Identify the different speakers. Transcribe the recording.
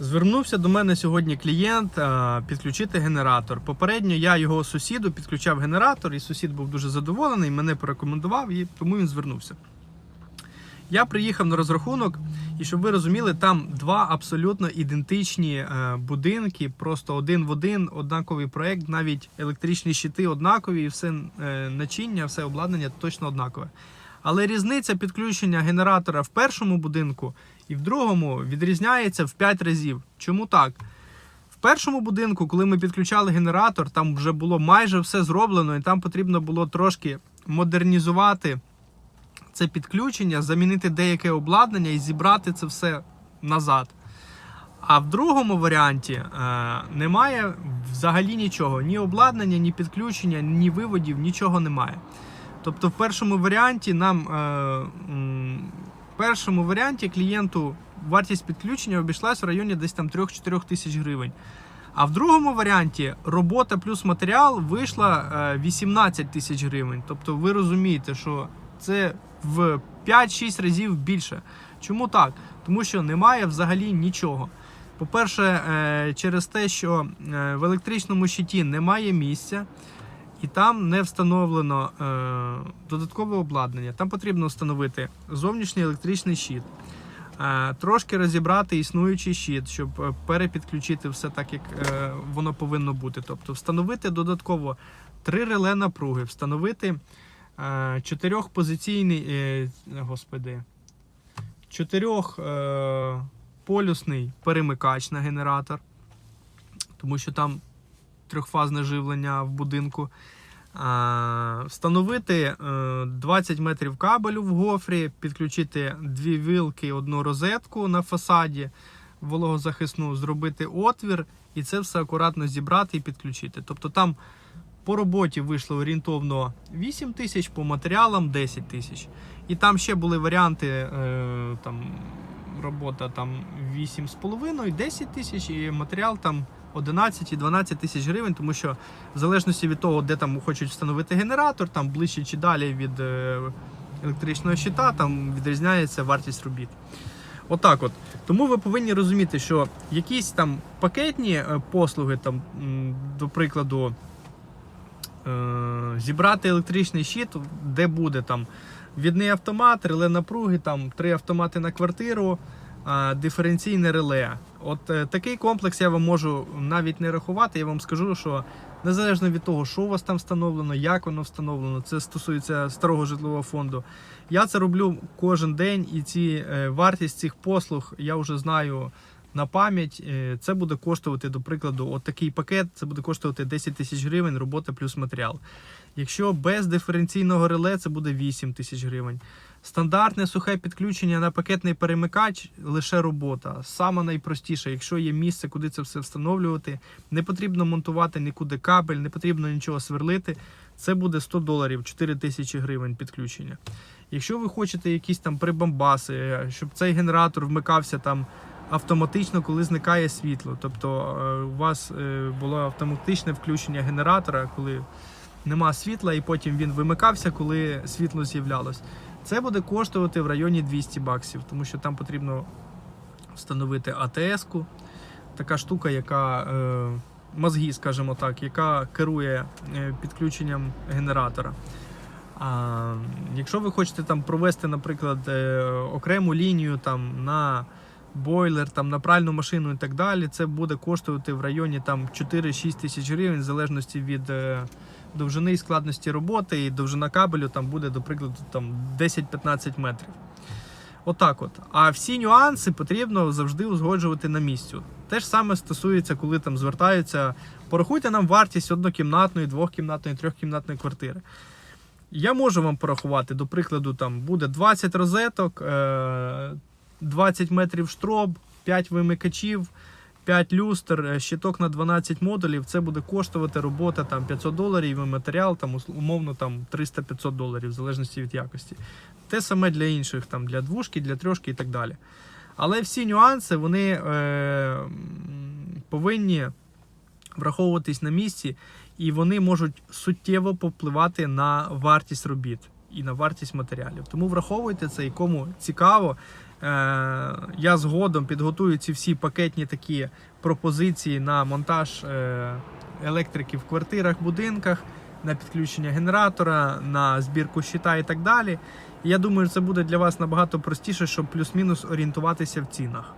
Speaker 1: Звернувся до мене сьогодні клієнт а, підключити генератор. Попередньо я його сусіду підключав генератор, і сусід був дуже задоволений, мене порекомендував, і тому він звернувся. Я приїхав на розрахунок, і щоб ви розуміли, там два абсолютно ідентичні е, будинки, просто один в один, однаковий проект, навіть електричні щити однакові, і все е, начиння, все обладнання точно однакове. Але різниця підключення генератора в першому будинку і в другому відрізняється в 5 разів. Чому так? В першому будинку, коли ми підключали генератор, там вже було майже все зроблено, і там потрібно було трошки модернізувати це підключення, замінити деяке обладнання і зібрати це все назад. А в другому варіанті е, немає взагалі нічого: ні обладнання, ні підключення, ні виводів, нічого немає. Тобто, в першому варіанті нам е, першому варіанті клієнту вартість підключення обійшлась в районі десь там 3-4 тисяч гривень. А в другому варіанті робота плюс матеріал вийшла е, 18 тисяч гривень. Тобто ви розумієте, що це в 5-6 разів більше. Чому так? Тому що немає взагалі нічого. По-перше, е, через те, що е, в електричному щиті немає місця, і там не встановлено е, додаткове обладнання. Там потрібно встановити зовнішній електричний щит, е, трошки розібрати існуючий щит, щоб е, перепідключити все так, як е, воно повинно бути. Тобто встановити додатково три реле напруги, встановити е, чотирьохпозиційний, е, господи, чотирьох е, полюсний перемикач на генератор, тому що там трьохфазне живлення в будинку. Встановити е, 20 метрів кабелю в гофрі, підключити дві вилки, одну розетку на фасаді вологозахисну, зробити отвір і це все акуратно зібрати і підключити. Тобто там по роботі вийшло орієнтовно 8 тисяч, по матеріалам 10 тисяч. І там ще були варіанти, е, там робота там 8,5, 10 тисяч, і матеріал там 11 і 12 тисяч гривень, тому що в залежності від того, де там хочуть встановити генератор, там ближче чи далі від е, електричного щита, там відрізняється вартість робіт. Отак от. Тому ви повинні розуміти, що якісь там пакетні е, послуги, там, до прикладу, е, зібрати електричний щит, де буде там відний автомат, реле напруги, там три автомати на квартиру, диференційне реле. От е, такий комплекс я вам можу навіть не рахувати. Я вам скажу, що незалежно від того, що у вас там встановлено, як воно встановлено, це стосується старого житлового фонду. Я це роблю кожен день, і ці е, вартість цих послуг я вже знаю на пам'ять. Е, Це буде коштувати, до прикладу, от такий пакет, це буде коштувати 10 тисяч гривень, робота плюс матеріал. Якщо без диференційного реле, це буде 8 тисяч гривень. Стандартне сухе підключення на пакетний перемикач лише робота. Саме найпростіше, якщо є місце, куди це все встановлювати, не потрібно монтувати нікуди кабель, не потрібно нічого сверлити. Це буде 100 доларів, 4 тисячі гривень підключення. Якщо ви хочете якісь там прибамбаси, щоб цей генератор вмикався там автоматично, коли зникає світло. Тобто е, у вас е, було автоматичне включення генератора, коли нема світла, і потім він вимикався, коли світло з'являлось. Це буде коштувати в районі 200 баксів, тому що там потрібно встановити АТС-ку, така штука, яка е, мозги, скажімо так, яка керує підключенням генератора. А, якщо ви хочете там провести, наприклад, окрему лінію там на бойлер, там на пральну машину і так далі, це буде коштувати в районі там 4-6 тисяч гривень, в залежності від е, довжини і складності роботи, і довжина кабелю там буде, до прикладу, там 10-15 метрів. Отак от. А всі нюанси потрібно завжди узгоджувати на місці. Те ж саме стосується, коли там звертаються, порахуйте нам вартість однокімнатної, двохкімнатної, трьохкімнатної квартири. Я можу вам порахувати, до прикладу, там буде 20 розеток, е, 20 метрів штроб, 5 вимикачів, 5 люстр, е, щиток на 12 модулів. Це буде коштувати робота там 500 доларів і матеріал там умовно там 300-500 доларів, в залежності від якості. Те саме для інших, там для двушки, для трьошки і так далі. Але всі нюанси вони е, повинні враховуватись на місці, і вони можуть суттєво повпливати на вартість робіт і на вартість матеріалів. Тому враховуйте це, і кому цікаво, я згодом підготую ці всі пакетні такі пропозиції на монтаж е, електрики в квартирах, будинках, на підключення генератора, на збірку щита і так далі. Я думаю, це буде для вас набагато простіше, щоб плюс-мінус орієнтуватися в цінах.